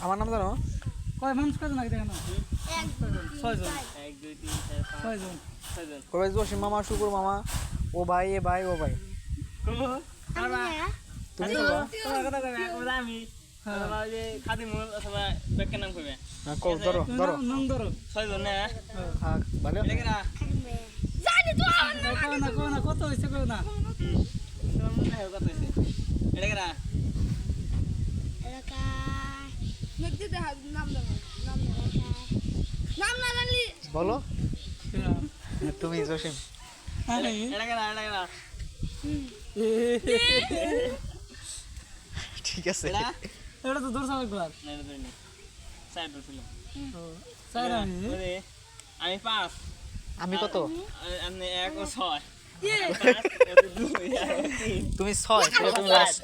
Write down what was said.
আমার নাম জানো? কয় মানুষ কয়জন আগে দেখেন ছয়জন। এক, দুই, তিন, চার, পাঁচ, ছয়জন। কবে জসিম মামা শুকুর মামা? ও ভাই এ ভাই ও ভাই? তুমি আমি। অথবা ওই যে খাদিমুল অথবা ব্যাকের নাম কইবে। হ্যাঁ, কও ধরো ধরো। নাম- ধরো। ছয়জন না? হ্যাঁ ভালো। না না কত হয়েছে কয় না? মনে হয় কত হইছে? এটা কেনা? বলো। তুমি জসিম। আরে। এটা কেনা? ঠিক আছে। এটা? এটা তো দূর সবাই করার না, এটা ওরে, আমি পাঁচ। আমি কত? এক ও ছয়। তুমি ছয় তুমি লাস্ট